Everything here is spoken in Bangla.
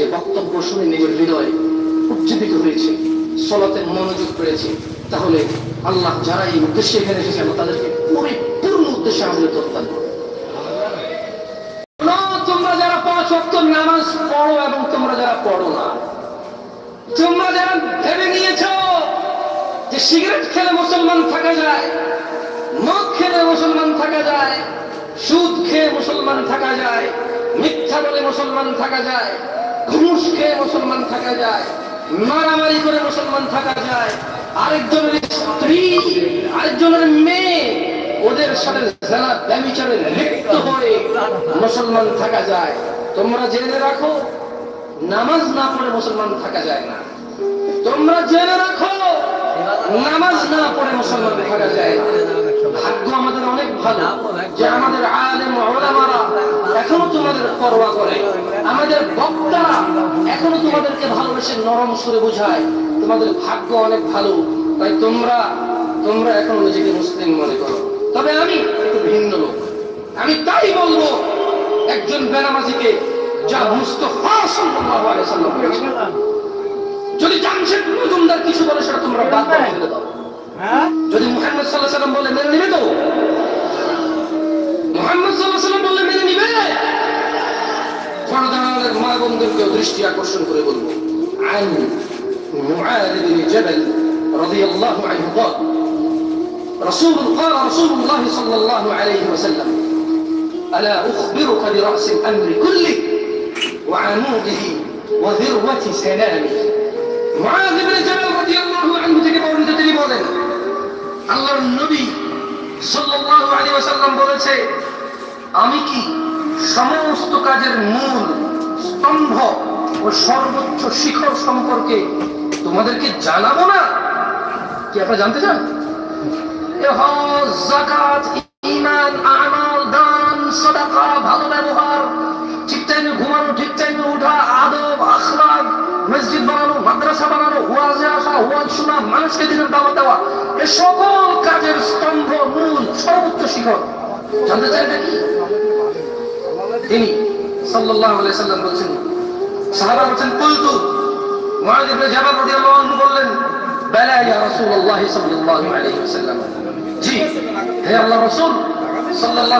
যে বক্তব্য শুনে নিজের হৃদয় উজ্জীবিত হয়েছে সলাতে মনোযোগ পেয়েছে তাহলে আল্লাহ যারা এই উদ্দেশ্যে এখানে এসেছে আমরা তাদেরকে পরিপূর্ণ উদ্দেশ্যে আমাদের প্রত্যান তোমরা যারা পাঁচ ওয়াক্ত নামাজ পড়ো এবং তোমরা যারা পড়ো না, তোমরা যারা ভেবে নিয়েছ যে সিগারেট খেলে মুসলমান থাকা যায়, মদ খেলে মুসলমান থাকা যায়, সুদ খেয়ে মুসলমান থাকা যায়, মিথ্যা বলে মুসলমান থাকা যায় খেয়ে মুসলমান থাকা যায়? মারামারি করে মুসলমান থাকা যায়? আরেকজনের স্ত্রী, আরেকজনের মেয়ে, ওদের সাথে জেলা ব্যবিচারে লিপ্ত হয়ে মুসলমান থাকা যায়। তোমরা জেনে রাখো, নামাজ না পড়ে মুসলমান থাকা যায় না। তোমরা জেনে রাখো, নামাজ না পড়ে মুসলমান থাকা যায় না। ভাগ্য আমাদের অনেক ভালো, যে আমাদের আলেম, ওলামারা এখনও তোমাদের পরোয়া করে। আমাদের বক্তারা এখনও তোমাদেরকে ভালোবেসে নরম সুরে বোঝায় তোমাদের ভাগ্য অনেক ভালো। তাই তোমরা তোমরা এখন নিজেকে মুসলিম মনে করো। তবে আমি একটু ভিন্ন লোক। আমি তাই বলব একজন বেনামাজিকে যা মুস্তফা সাল্লাল্লাহু আলাইহি সাল্লাম যদি জামশেদ মজুমদার কিছু বলে সেটা তোমরা বাদ দিয়ে দাও। যদি মুহাম্মদ সাল্লাল্লাহু আলাইহি সাল্লাম বলে মেনে নিবে তো? মুহাম্মদ সাল্লাল্লাহু আলাইহি সাল্লাম বললে মেনে নিবে পর্দার মা বন্ধুকে দৃষ্টি আকর্ষণ করে বলবো عن معاذ بن جبل رضي الله عنه قال رسول قال رسول الله صلى الله عليه وسلم ألا أخبرك برأس الأمر كله وعموده وذروة سنامه معاذ بن جبل رضي الله عنه থেকে বর্ণিত তিনি বলেন আল্লাহর নবী সাল্লাল্লাহু আলাইহি ওয়াসাল্লাম বলেছে আমি কি সমস্ত কাজের মূল স্তম্ভ ও সর্বোচ্চ শিখর সম্পর্কে তোমাদেরকে জানাব না? কি আপনারা জানতে চান? জাকাত ঈমান, আমাল, দান, সাদাকা, ভালো ব্যবহার, ঠিক টাইমে ঘুমানো, ঠিক টাইমে ওঠা আদব, আখলাক, মসজিদ বানানো, মাদ্রাসা বানানো, ওয়াজে আসা, ওয়াজ শোনা, মানুষকে দিনের দাওয়াত দেওয়া, এ সকল কাজের স্তম্ভ, মূল, সর্বোচ্চ শিখর। জানতে কি? তিনি সাল্লাল্লাহু আলাইহি সাল্লাম বলছেন, সাহাবা বলছেন, কুলতু। মুআয ইবনে জাবাল রাদিয়াল্লাহু আনহু বললেন, বালা ইয়া রাসূলুল্লাহ সাল্লাল্লাহু আলাইহি ওয়াসাল্লাম জি, হে আল্লাহর রাসূল সাল্লাল্লাহু